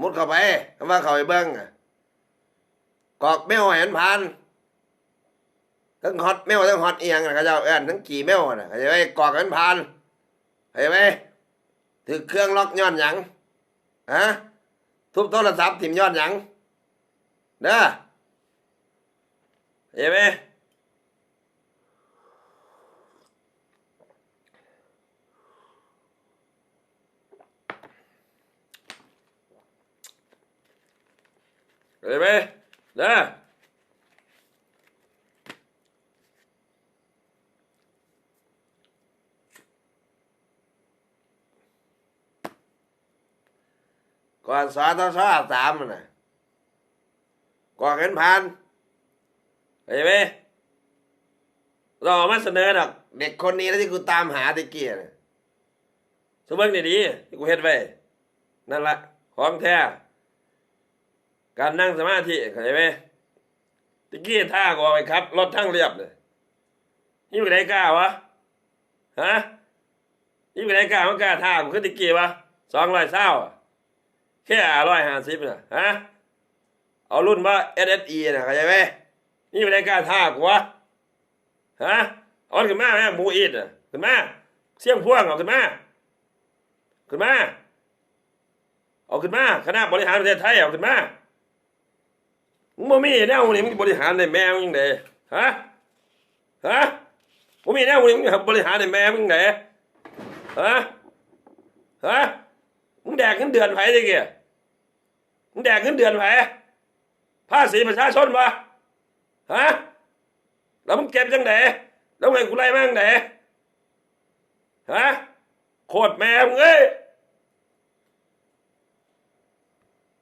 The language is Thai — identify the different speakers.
Speaker 1: มุดเข้าไปคำว่าเข้าไปเบิ้งอะกอกแมวให้มันผ่านทั้งฮอตแมวทั้งฮอตเอียงนะเขาจ้าเอิ้นทั้งกี่แมวนะเข้าใจไหมกอกให้มันผ่านเข้าใจไหมถือเครื่องล็อกย้อนหยังฮะทุบโทรศัพท์ถิ่มย้อนหยังเด้อเข้าใจไหม เข้าใจไหมเด้อก่อนสอทศสามมันน่ะก่อนเงินพันเข้าใจไหมเราเอมาเสนอดอก เด็กคนนี้แล้วที่กูตามหาตะเกียน่ะสมมตินี่ดีที่กูเฮ็ดไว้ นั่นละของแท้ การนั่งสมาธิเข้าใจไหมตะกี้ท่าก็เอาไปครับรถทั้งเรียบเลยนี่เป็นไรกล้าวะฮะนี่เป็นไรกล้ามันกล้าท่ากูขึ้นตะกี้วะสองร้อยเศร้าแค่ร้อยห้าสิบนะฮะเอารุ่นว่า SSE นะเข้าใจไหมนี่เป็นไรกล้าท่ากูวะฮะเอาขึ้นมาแม่หมูอีดอะขึ้นมาเสี่ยงพ่วงเอาขึ้นมาขึ้นมาเอาขึ้นมาคณะบริหารประเทศไทยเอาขึ้นมา มึงบ่มีแนวนี่มึงบริหารในแม่มึงยังไงฮะฮะบ่มีแนวนี่มึงบริหารในแม่มึงยังไงฮะฮะมึงแดกเงินเดือนไผดิเกี่ยมึงแดกเงินเดือนไผ่ภาษีประชาชนวะฮะแล้วมึงเก็บจังไดแล้วไงกูไล่มาจังไดฮะโคตรแม่มึงเอ้ย